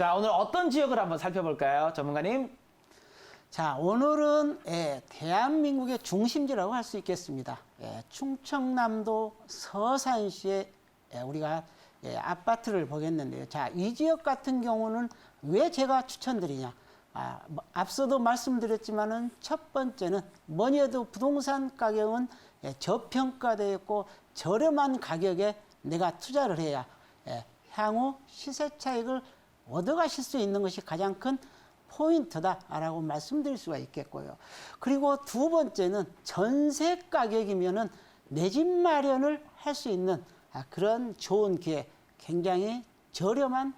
자, 오늘 어떤 지역을 한번 살펴볼까요? 전문가님. 자, 오늘은 예, 대한민국의 중심지라고 할 수 있겠습니다. 예, 충청남도 서산시에 예, 우리가 예, 아파트를 보겠는데요. 자, 이 지역 같은 경우는 왜 제가 추천드리냐? 아, 뭐, 앞서도 말씀드렸지만은 첫 번째는 뭐니 해도 부동산 가격은 예, 저평가되어 있고 저렴한 가격에 내가 투자를 해야 예, 향후 시세 차익을 얻어가실 수 있는 것이 가장 큰 포인트다라고 말씀드릴 수가 있겠고요. 그리고 두 번째는 전세 가격이면은 내 집 마련을 할 수 있는 아, 그런 좋은 기회, 굉장히 저렴한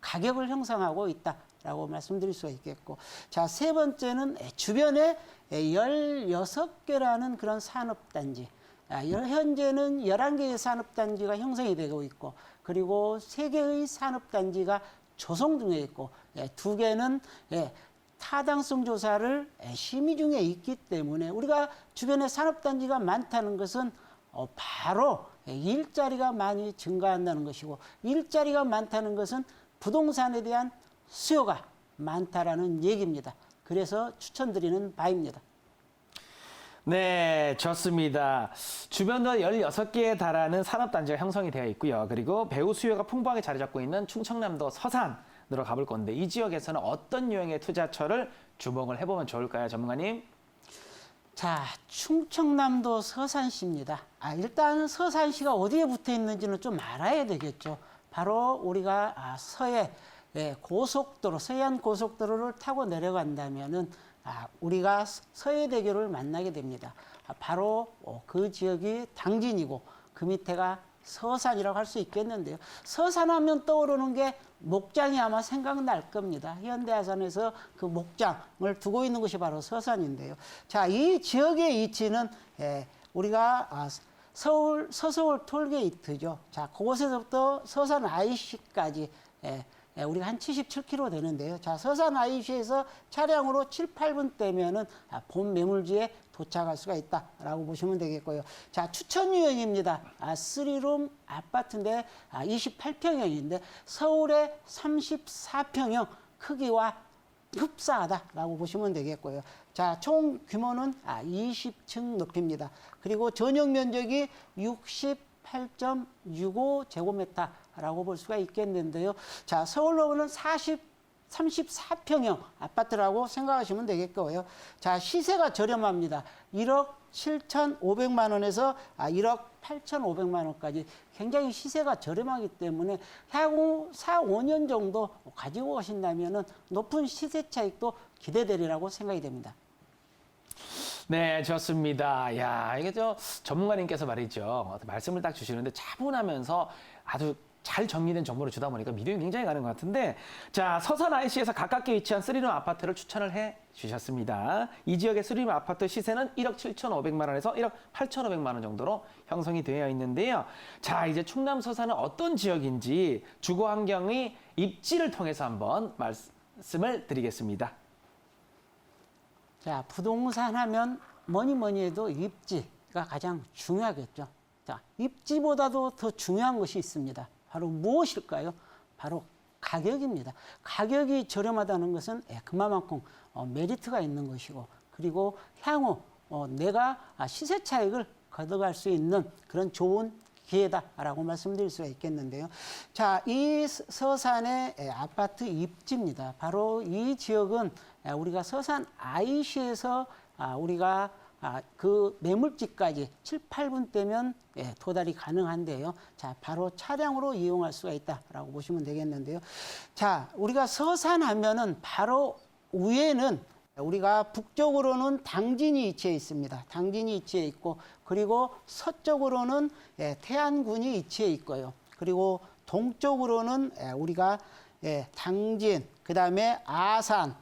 가격을 형성하고 있다라고 말씀드릴 수가 있겠고. 자, 세 번째는 주변에 16개라는 그런 산업단지. 아, 여- 현재는 11개의 산업단지가 형성이 되고 있고, 그리고 3개의 산업단지가 조성 중에 있고, 예, 두 개는 예, 타당성 조사를 예, 심의 중에 있기 때문에 우리가 주변에 산업단지가 많다는 것은 어, 바로 예, 일자리가 많이 증가한다는 것이고 일자리가 많다는 것은 부동산에 대한 수요가 많다라는 얘기입니다. 그래서 추천드리는 바입니다. 네, 좋습니다. 주변도 16개에 달하는 산업단지가 형성이 되어 있고요. 그리고 배우 수요가 풍부하게 자리 잡고 있는 충청남도 서산으로 가볼 건데 이 지역에서는 어떤 유형의 투자처를 주목을 해보면 좋을까요, 전문가님? 자, 충청남도 서산시입니다. 아, 일단 서산시가 어디에 붙어 있는지는 좀 알아야 되겠죠. 바로 우리가 아, 서해 예, 고속도로, 서해안 고속도로를 타고 내려간다면은 아, 우리가 서해대교를 만나게 됩니다. 아, 바로 어, 그 지역이 당진이고 그 밑에가 서산이라고 할 수 있겠는데요. 서산하면 떠오르는 게 목장이 아마 생각날 겁니다. 현대아산에서 그 목장을 두고 있는 것이 바로 서산인데요. 자, 이 지역의 위치는 예, 우리가 아, 서울 서서울 톨게이트죠. 자, 그곳에서부터 서산 IC까지 예, 예, 우리가 한 77km 되는데요. 자, 서산 IC에서 차량으로 7, 8분 대면은 아, 본 매물지에 도착할 수가 있다라고 보시면 되겠고요. 자, 추천 유형입니다. 아, 3룸 아파트인데 아, 28평형인데 서울의 34평형 크기와 흡사하다라고 보시면 되겠고요. 자, 총 규모는 아, 20층 높이입니다. 그리고 전용 면적이 68.65제곱미터 라고 볼 수가 있겠는데요. 자, 서울로는 40 34평형 아파트라고 생각하시면 되겠고요. 자, 시세가 저렴합니다. 1억 7,500만 원에서 아, 1억 8,500만 원까지 굉장히 시세가 저렴하기 때문에 향후 4, 5년 정도 가지고 가신다면은 높은 시세 차익도 기대되리라고 생각이 됩니다. 네, 좋습니다. 야, 이게 저 전문가님께서 말이죠. 말씀을 딱 주시는데 차분하면서 아주 잘 정리된 정보를 주다 보니까 믿음이 굉장히 가는 것 같은데 자 서산 IC에서 가깝게 위치한 쓰리룸 아파트를 추천을 해 주셨습니다. 이 지역의 쓰리룸 아파트 시세는 1억 7,500만 원에서 1억 8,500만 원 정도로 형성이 되어 있는데요. 자 이제 충남 서산은 어떤 지역인지 주거 환경의 입지를 통해서 한번 말씀을 드리겠습니다. 자, 부동산 하면 뭐니 뭐니 해도 입지가 가장 중요하겠죠. 자, 입지보다도 더 중요한 것이 있습니다. 바로 무엇일까요? 바로 가격입니다. 가격이 저렴하다는 것은 예, 그만큼 어, 메리트가 있는 것이고 그리고 향후 어, 내가 아, 시세 차익을 걷어갈 수 있는 그런 좋은 기회다라고 말씀드릴 수가 있겠는데요. 자, 이 서- 서산의 예, 아파트 입지입니다. 바로 이 지역은 예, 우리가 서산 IC에서 아, 우리가 아, 그 매물지까지 7, 8분 대면 예, 도달이 가능한데요. 자, 바로 차량으로 이용할 수가 있다라고 보시면 되겠는데요. 자, 우리가 서산 하면은 바로 위에는 우리가 북쪽으로는 당진이 위치해 있습니다. 당진이 위치해 있고 그리고 서쪽으로는 예, 태안군이 위치해 있고요. 그리고 동쪽으로는 예, 우리가 예, 당진, 그다음에 아산,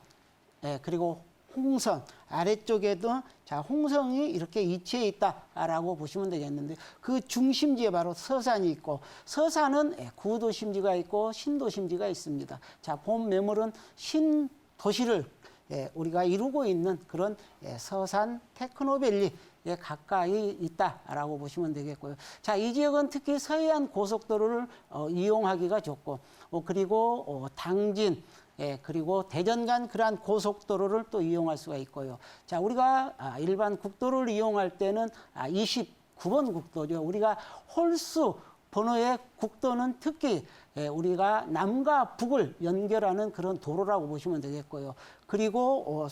예, 그리고 홍성 아래쪽에도 자 홍성이 이렇게 위치해 있다라고 보시면 되겠는데 그 중심지에 바로 서산이 있고 서산은 예, 구도심지가 있고 신도심지가 있습니다. 자 본 매물은 신도시를 예, 우리가 이루고 있는 그런 예, 서산 테크노밸리에 가까이 있다라고 보시면 되겠고요. 자, 이 지역은 특히 서해안 고속도로를 어, 이용하기가 좋고 어, 그리고 어, 당진 예, 그리고 대전 간 그러한 고속도로를 또 이용할 수가 있고요. 자, 우리가 아, 일반 국도를 이용할 때는 아, 29번 국도죠. 우리가 홀수 번호의 국도는 특히 예, 우리가 남과 북을 연결하는 그런 도로라고 보시면 되겠고요. 그리고 어,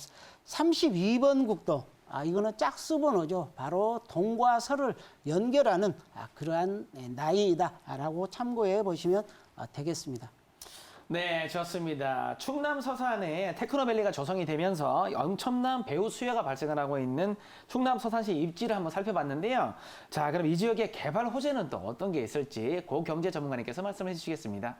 32번 국도, 아, 이거는 짝수 번호죠. 바로 동과 서를 연결하는 아, 그러한 예, 라인이다라고 참고해 보시면 아, 되겠습니다. 네, 좋습니다. 충남 서산에 테크노밸리가 조성이 되면서 엄청난 배우 수요가 발생을 하고 있는 충남 서산시 입지를 한번 살펴봤는데요. 자, 그럼 이 지역의 개발 호재는 또 어떤 게 있을지 고 경제 전문가님께서 말씀해 주시겠습니다.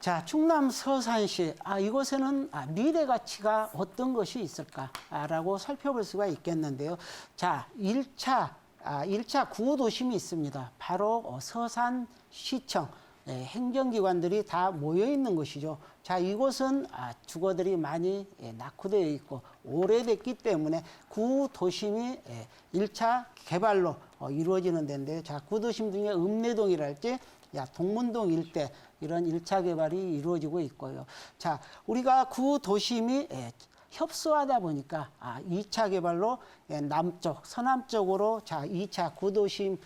자, 충남 서산시, 아, 이곳에는 아, 미래 가치가 어떤 것이 있을까라고 살펴볼 수가 있겠는데요. 자, 일차 아, 1차 구도심이 있습니다. 바로 어, 서산시청. 예, 행정기관들이 다 모여 있는 곳이죠. 자, 이곳은 아, 주거들이 많이 예, 낙후되어 있고 오래됐기 때문에 구도심이 예, 1차 개발로 어, 이루어지는 데인데요. 자, 구도심 중에 읍내동이랄지 야, 동문동 일대 이런 일차 개발이 이루어지고 있고요. 자, 우리가 구도심이 예, 협소하다 보니까 아, 2차 개발로 예, 남쪽, 서남쪽으로 자, 2차 구도심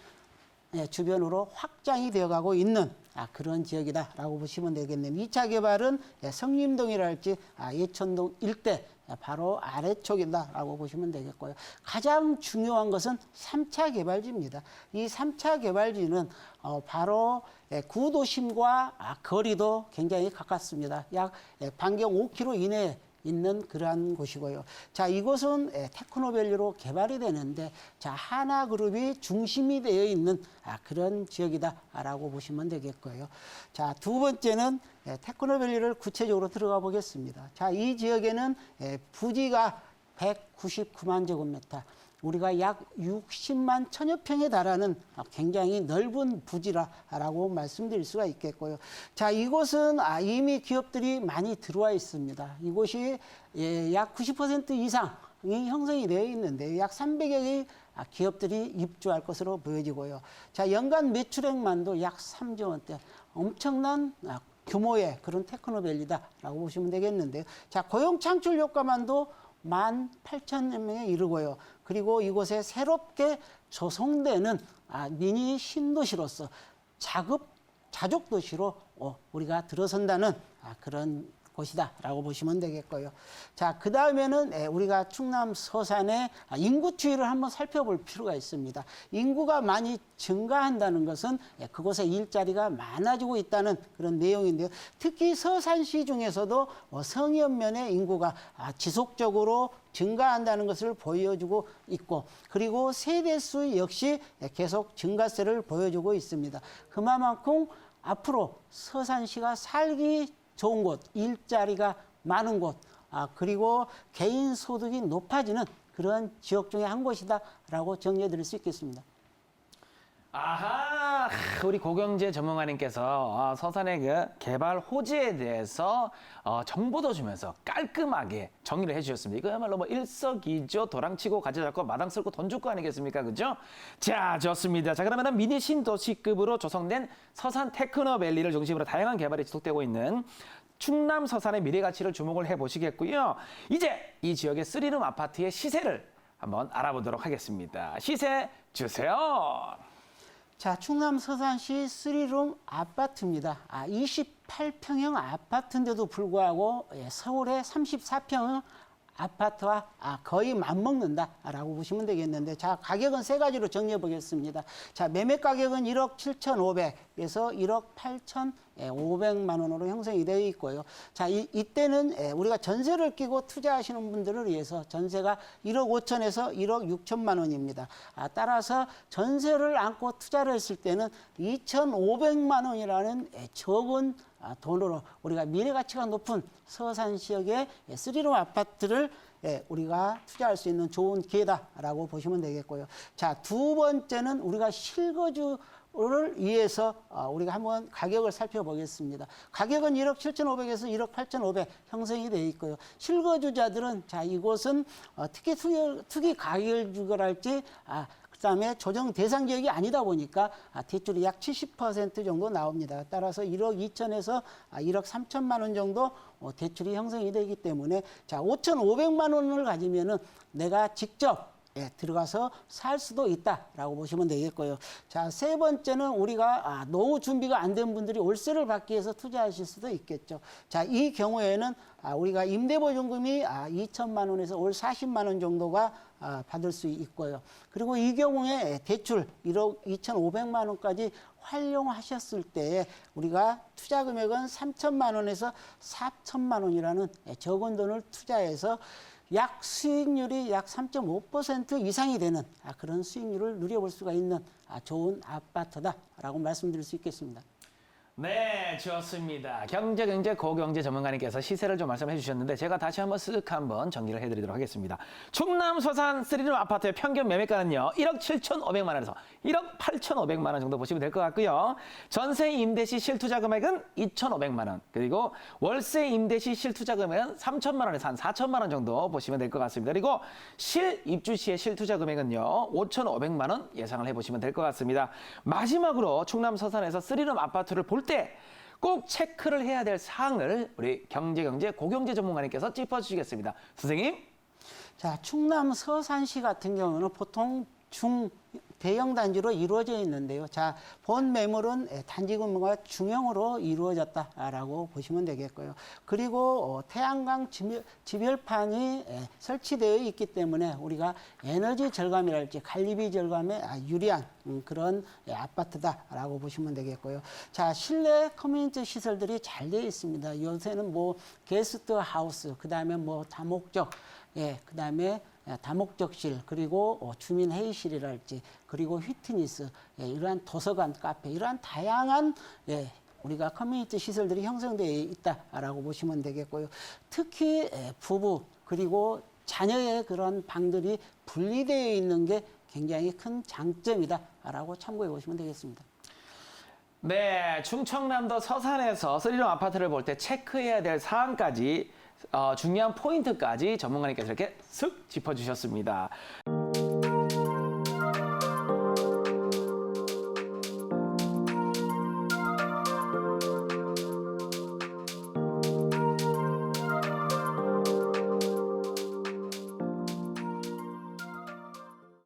예, 주변으로 확장이 되어가고 있는 아, 그런 지역이다라고 보시면 되겠네요. 2차 개발은 예, 성림동이랄지 아, 예천동 일대 예, 바로 아래쪽이다라고 보시면 되겠고요. 가장 중요한 것은 3차 개발지입니다. 이 3차 개발지는 어, 바로 예, 구도심과 아, 거리도 굉장히 가깝습니다. 약 예, 반경 5km 이내에 있는 그러한 곳이고요. 자, 이곳은 예, 테크노밸리로 개발이 되는데, 자, 하나그룹이 중심이 되어 있는 아, 그런 지역이다라고 보시면 되겠고요. 자, 두 번째는 예, 테크노밸리를 구체적으로 들어가 보겠습니다. 자, 이 지역에는 예, 부지가 199만 제곱미터, 우리가 약 60만 천여 평에 달하는 굉장히 넓은 부지라고 말씀드릴 수가 있겠고요. 자, 이곳은 아, 이미 기업들이 많이 들어와 있습니다. 이곳이 예, 약90% 이상이 형성이 되어 있는데 약 300여 개의 아, 기업들이 입주할 것으로 보여지고요. 자, 연간 매출액만도 약 3조 원대. 엄청난 아, 규모의 그런 테크노밸리다라고 보시면 되겠는데요. 자, 고용 창출 효과만도 1만 8천여 명에 이르고요. 그리고 이곳에 새롭게 조성되는 아, 미니 신도시로서 자급 자족 도시로 어, 우리가 들어선다는 아, 그런 곳이다라고 보시면 되겠고요. 자, 그 다음에는 예, 우리가 충남 서산의 아, 인구 추이를 한번 살펴볼 필요가 있습니다. 인구가 많이 증가한다는 것은 예, 그곳에 일자리가 많아지고 있다는 그런 내용인데요. 특히 서산시 중에서도 어, 성현면의 인구가 아, 지속적으로 증가한다는 것을 보여주고 있고 그리고 세대수 역시 예, 계속 증가세를 보여주고 있습니다. 그만큼 앞으로 서산시가 살기 좋은 곳, 일자리가 많은 곳, 아, 그리고 개인 소득이 높아지는 그런 지역 중에 한 곳이다라고 정리해 드릴 수 있겠습니다. 아하, 우리 고경재 전문가님께서 어, 서산의 그 개발 호재에 대해서 어, 정보도 주면서 깔끔하게 정리를 해주셨습니다. 이거야말로 뭐 일석이조 도랑치고 가져잡고 마당 쓸고 돈 줄 거 아니겠습니까, 그죠? 자, 좋습니다. 자, 그러면은 미니 신도시급으로 조성된 서산 테크노밸리를 중심으로 다양한 개발이 지속되고 있는 충남 서산의 미래 가치를 주목을 해 보시겠고요. 이제 이 지역의 쓰리룸 아파트의 시세를 한번 알아보도록 하겠습니다. 시세 주세요. 자, 충남 서산시 쓰리룸 아파트입니다. 아, 28평형 아파트인데도 불구하고 예, 서울의 34평형 아파트와 아, 거의 맞먹는다라고 보시면 되겠는데 자 가격은 세 가지로 정리해 보겠습니다. 자 매매 가격은 1억 7,500에서 1억 8,500만 원으로 형성이 되어 있고요. 자 이, 이때는 예, 우리가 전세를 끼고 투자하시는 분들을 위해서 전세가 1억 5천에서 1억 6천만 원입니다. 아, 따라서 전세를 안고 투자를 했을 때는 2,500만 원이라는 예, 적은 아, 돈으로 우리가 미래 가치가 높은 서산 지역의 예, 쓰리룸 아파트를 예, 우리가 투자할 수 있는 좋은 기회다라고 보시면 되겠고요. 자, 두 번째는 우리가 실거주 를 위해서 어, 우리가 한번 가격을 살펴보겠습니다. 가격은 1억 7,500에서 1억 8,500 형성이 되어 있고요. 실거주자들은 자 이곳은 어, 특히 투기, 투기 가결주거랄지 아, 그다음에 조정 대상 지역이 아니다 보니까 아, 대출이 약 70% 정도 나옵니다. 따라서 1억 2천에서 아, 1억 3천만 원 정도 어, 대출이 형성이 되기 때문에 자 5,500만 원을 가지면은 내가 직접 예, 들어가서 살 수도 있다라고 보시면 되겠고요. 자, 세 번째는 우리가 아, 노후 준비가 안 된 분들이 월세를 받기 위해서 투자하실 수도 있겠죠. 자, 이 경우에는 아, 우리가 임대보증금이 아, 2천만 원에서 월 40만 원 정도가 아, 받을 수 있고요. 그리고 이 경우에 대출 1억 2,500만 원까지 활용하셨을 때 우리가 투자 금액은 3천만 원에서 4천만 원이라는 예, 적은 돈을 투자해서 약 수익률이 약 3.5% 이상이 되는 아, 그런 수익률을 누려볼 수가 있는 아, 좋은 아파트다라고 말씀드릴 수 있겠습니다. 네, 좋습니다. 경제, 경제, 고경제 전문가님께서 시세를 좀 말씀해 주셨는데 제가 다시 한번 쓱 한번 정리를 해드리도록 하겠습니다. 충남 서산 3룸 아파트의 평균 매매가는요, 1억 7,500만 원에서 1억 8,500만 원 정도 보시면 될 것 같고요. 전세 임대 시 실투자 금액은 2,500만 원, 그리고 월세 임대 시 실투자 금액은 3천만 원에서 한 4천만 원 정도 보시면 될 것 같습니다. 그리고 실 입주 시의 실투자 금액은요, 5,500만 원 예상을 해보시면 될 것 같습니다. 마지막으로 충남 서산에서 3룸 아파트를 볼때 꼭 체크를 해야 될 사항을 우리 경제경제 고경제 전문가님께서 짚어주시겠습니다. 선생님. 자, 충남 서산시 같은 경우는 보통 중 대형 단지로 이루어져 있는데요. 자, 본 매물은 예, 단지 규모가 중형으로 이루어졌다라고 보시면 되겠고요. 그리고 어, 태양광 지별판이 예, 설치되어 있기 때문에 우리가 에너지 절감이랄지 관리비 절감에 아, 유리한 음, 그런 예, 아파트다라고 보시면 되겠고요. 자, 실내 커뮤니티 시설들이 잘 되어 있습니다. 요새는 뭐 게스트 하우스, 그 다음에 뭐 다목적, 예, 그 다음에 다목적실 그리고 어, 주민 회의실이랄지 그리고 휘트니스 예, 이러한 도서관 카페 이러한 다양한 예, 우리가 커뮤니티 시설들이 형성되어 있다라고 보시면 되겠고요. 특히 예, 부부 그리고 자녀의 그런 방들이 분리되어 있는 게 굉장히 큰 장점이다라고 참고해 보시면 되겠습니다. 네, 충청남도 서산에서 3룸 아파트를 볼 때 체크해야 될 사항까지 어, 중요한 포인트까지 전문가님께서 이렇게 쓱 짚어주셨습니다.